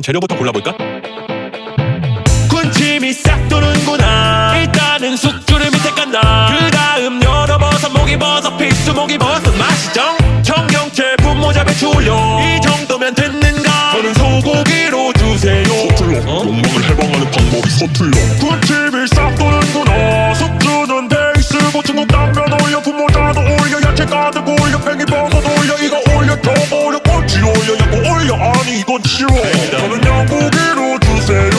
재료부터 골라볼까? 군침이 싹 도는구나. 일단은 숙주를 밑에 깐다. 그 다음 열어버섯 목이버섯 필수 목이버섯 맛이정 청경채 분모자 배추 올려. 이 정도면 됐는가? 저는 소고기로 주세요. 서툴러 욕망을 해방하는 방법이 서툴러. 군침이 쉬워 저는 양고기로 주세요.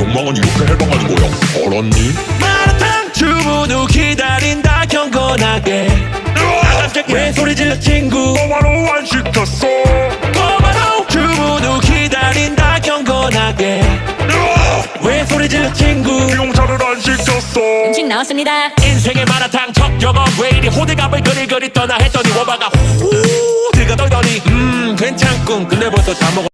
욕망은 이렇게 해방하는 거야. 알았니? 마라탕 주문 후 기다린다 경건하게. 아 깜짝이야 왜 소리 질러 친구? 꼬마로 안 시켰어? 고마워 주문 후 기다린다 경건하게. 왜 소리 질러 친구? 비용차를 안 시켰어. 음식 나왔습니다. 인생의 마라탕 첫 경험 왜 이리 호들갑을 그리그리 떠나 했더니 워바가 후 들가 떨더니 음 괜찮군. 근데 벌써 다 먹어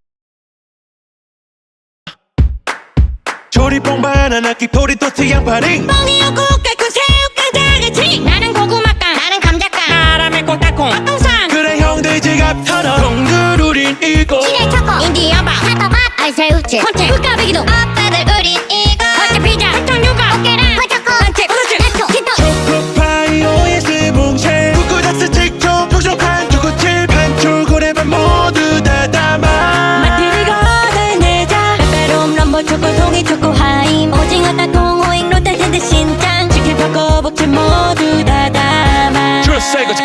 조리뽕 바나나 끼토리 토스 양파링 뻥이요 국갈콘 새우 깡 다같이 나는 고구마깡 나는 감자깡. 바람에 꽃달콩. 닭똥상. 그래 형들 지갑 털어. 동글 우린 이거 시대 초코 인디언밥 사토밥 알새우찜 콘테 꿀까베기도. 아빠들 우린 이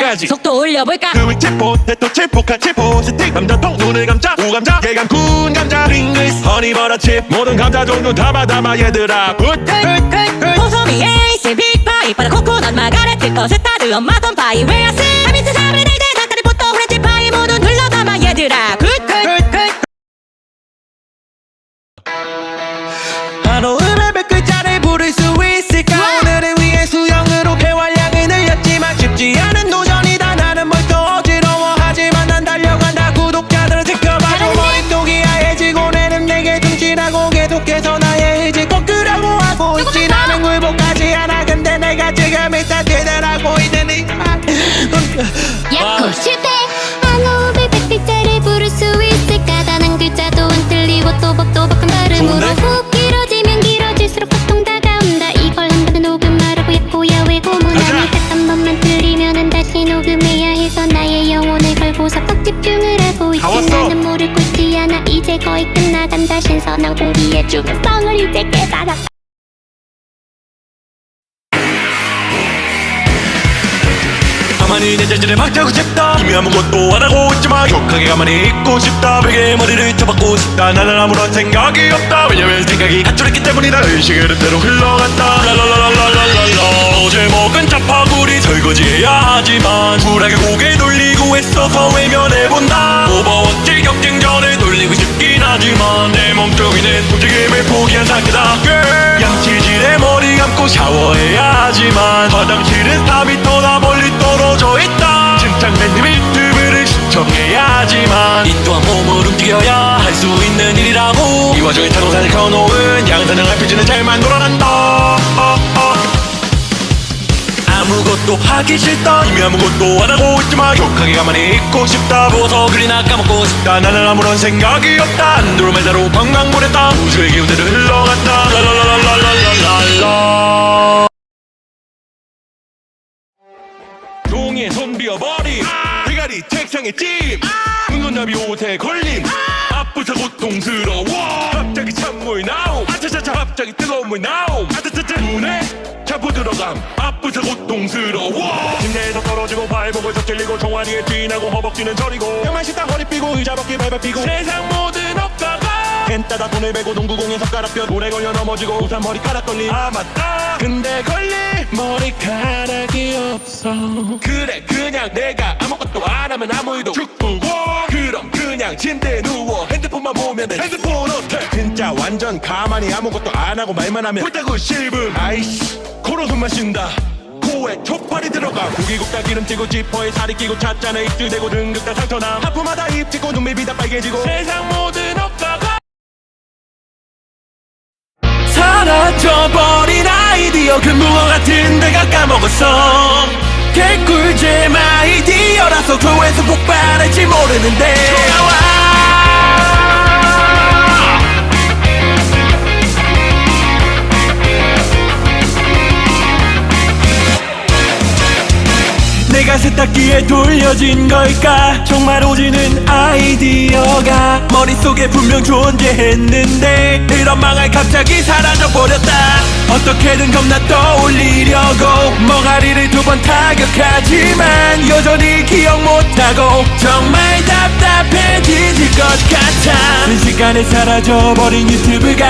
이거지까지. 속도 올려볼까? 그 위치 포테토 칩 포카 칩 포스틱 감자통 눈을 감자 우감자 예감 군 감자 링글스 허니버터 칩 모든 감자 종류 담아 담아 얘들아. 굿. 호소미 에이스 빅파이 바다 코코넛 마가레트 커스타드 엄마 돈 파이 웨어스 아미스 사브레 집중을 하고 있지. 나는 모를 꼴찌 않아. 이제 거의 끝나간다 신선한 공기의 중요성을 이제 깨달아. 가만히 내 자신을 박자고 싶다. 이미 아무것도 안 하고 있지만 격하게 가만히 있고 싶다. 베개에 머리를 쳐박고 싶다. 나는 아무런 생각이 없다. 왜냐면 생각이 갖춰있기 때문이다. 의식의 흐름대로 흘러간다. 랄랄랄랄랄랄라 어제 먹은 짜파구리 설거지해야 하지만 쿨하게 고개 돌리고 애써서 외면해본다. 오버워치 경쟁전을 돌리고 싶긴 하지만 내 몸뚱이는 움직임을 포기한 상태다. 양치질에 머리 감고 샤워해야 하지만 화장실은 4m나 멀리 떨어져 있다. 침착맨님 유튜브를 시청해야 하지만 이 또한 몸을 움직여야 할 수 있는 일이라고. 이 와중에 타동산을 켜놓은 양산형 RPG는 잘만 돌아간다 아무것도 하기 싫다. 이미 아무것도 안 하고 있지만 격하게 가만히 있고 싶다. 보서 글이나 까먹고 싶다. 나는 아무런 생각이 없다. 안드로메다로 방랑보냈다 우주의 기운대로 흘러간다. 랄랄랄랄랄랄랄라. 종이에 손 비어버림. 대가리 책상에 찜. 눈눈잡이 옷에 걸림. 아프자 고통스러워. 갑자기 찬물 나옴. 아차차차 갑자기 뜨거운 물 나옴. 아차차차 눈에 들어감. 아프자 고통스러워. 침대에서 떨어지고 발목을 접질리고 종아리에 쥐나고 허벅지는 저리고. 양말 씻다 허리 삐고 의자 벗기 발발 삐고. 세상 모든 업가가 펜 따다 돈을 베고 농구공에 숟가락 뼈 오래 걸려 넘어지고 우산 머리카락 걸림 아 맞다. 근데 걸릴 머리카락이 없어. 그래 그냥 내가 아무것도 안 하면 아무 일도. 축구고 그럼 그냥 침대에 전 가만히 아무것도 안 하고 말만 하면 홀딱 실분. 아이씨 코로 숨만 쉰다. 코에 촉발이 들어가. 고기 굽다 기름지고 지퍼에 살이 끼고 찻잔에 입질 대고 등극다 상처남 하품하다 입 찍고 눈밑이 다 빨개지고. 세상 모든 업가가 사라져버린 아이디어. 금붕어 같은 데가 까먹었어. 개꿀잼 아이디어라서 조회수 폭발할지 모르는데 찾기에 돌려진 걸까? 정말 오지는 아이디어가 머릿속에 분명 존재했는데 이런 망할 갑자기 사라져버렸다. 어떻게든 겁나 떠올리려고 머가리를 두 번 타격하지만 여전히 기억 못하고 정말 답답해 뒤질 것 같아. 순식간에 사라져버린 유튜브가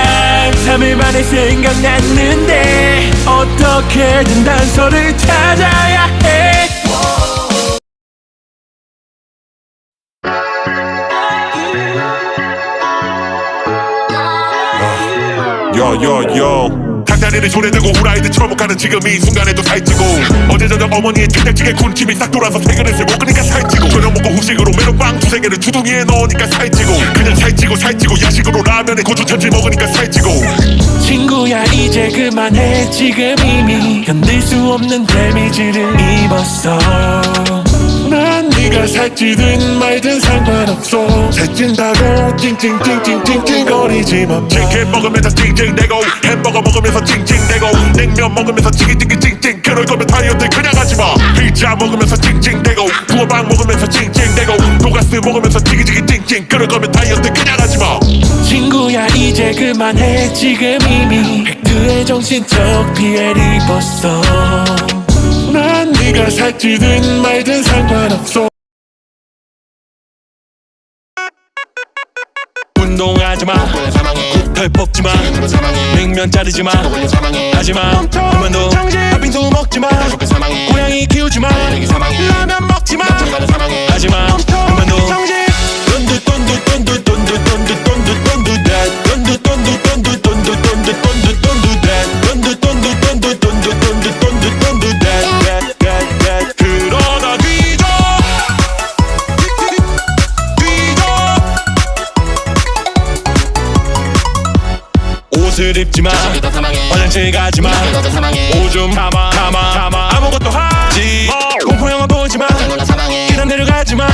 3일 만에 생각났는데 어떻게든 단서를 찾아야 해 요요요 닭다리를 손에 들고 후라이드 처먹하는 지금 이 순간에도 살찌고 어제 저녁 어머니의 된장찌개 군침이 싹 돌아서 세 그릇을 먹으니까 살찌고 저녁 먹고 후식으로 메론빵 두세 개를 주둥이에 넣으니까 살찌고 그냥 살찌고 살찌고 야식으로 라면에 고추 참치 먹으니까 살찌고 친구야 이제 그만해. 지금 이미 견딜 수 없는 데미지를 입었어. 난 네가 살찌든 말든 상관없어. 살찐다고 찡찡찡찡찡찡 거리지만 치킨 먹으면서 찡찡대고 햄버거 먹으면서 찡찡대고 냉면 먹으면서 찡찡찡찡찡 그럴 거면 다이어트 그냥 하지마. 피자 먹으면서 찡찡대고 부어빵 먹으면서 찡찡대고 돈가스 먹으면서 찡찡찡찡 그럴 거면 다이어트 그냥 하지마. 친구야 이제 그만해. 지금 이미 팩트의 정신적 피해를 입었어. 난 네가 살찌든 말든 상관없어 운동하지 마. 털 뽑지 마. 냉면 자르지 마. 하지 마. 그만둬 팥빙수 먹지 마. 고양이 키우지 마 옷을 입지 마 화장실 가지 마 오줌 참아 참아 참아 아무것도 하지. 마 공포 영화 보지 마 계단 내려가지 마